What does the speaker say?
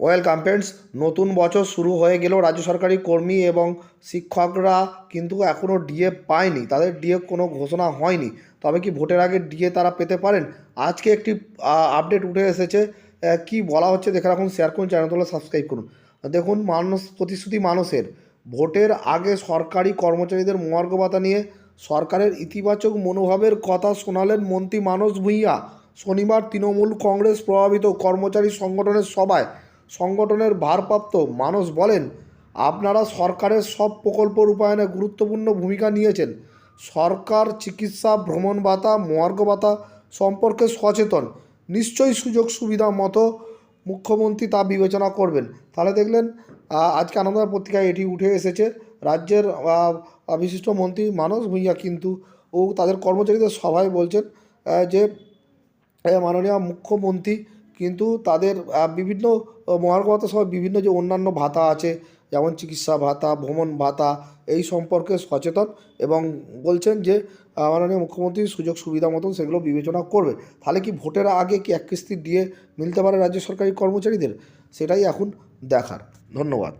Welcome friends, নতুন বছর শুরু হয়ে গেলেও রাজ্য সরকারি কর্মী এবং শিক্ষকরা কিন্তু এখনও ডিএ পায়নি। তাদের ডিএ কোনো ঘোষণা হয়নি। তবে কি ভোটের আগে ডিএ তারা পেতে পারেন? আজকে একটি আপডেট উঠে এসেছে। কি বলা হচ্ছে দেখে রাখুন শেয়ার করুন চ্যানেলগুলো সাবস্ক্রাইব করুন। দেখুন, মানুষ, প্রতিশ্রুতি মানুষের। ভোটের আগে সরকারি কর্মচারীদের মহার্ঘ ভাতা নিয়ে সরকারের ইতিবাচক মনোভাবের কথা শোনালেন মন্ত্রী মানস ভূঁইয়া। শনিবার তৃণমূল কংগ্রেস প্রভাবিত কর্মচারী সংগঠনের সভায় সংগঠনের ভারপ্রাপ্ত মানুষ বলেন, আপনারা সরকারের সব প্রকল্প রূপায়ণে গুরুত্বপূর্ণ ভূমিকা নিয়েছেন। সরকার, চিকিৎসা, ভ্রমণ ভাতা, মহার্ঘ ভাতা সম্পর্কে সচেতন। নিশ্চয়ই সুযোগ সুবিধা মতো মুখ্যমন্ত্রী তা বিবেচনা করবেন। তাহলে দেখলেন আজকে আনন্দার পত্রিকায় এটি উঠে এসেছে। রাজ্যের বিশিষ্ট মন্ত্রী মানস ভূঁইয়া কিন্তু ও তাদের কর্মচারীদের সভায় বলছেন যে মাননীয় মুখ্যমন্ত্রী কিন্তু তাদের বিভিন্ন মহার্ঘ সহ বিভিন্ন যে অন্যান্য ভাতা আছে, যেমন চিকিৎসা ভাতা, ভ্রমণ ভাতা, এই সম্পর্কে সচেতন এবং বলছেন যে মাননীয় মুখ্যমন্ত্রী সুযোগ সুবিধা মতন সেগুলো বিবেচনা করবে। তাহলে কি ভোটের আগে কি এক কিস্তি দিয়ে মিলতে পারে রাজ্য সরকারি কর্মচারীদের? সেটাই এখন দেখার। ধন্যবাদ।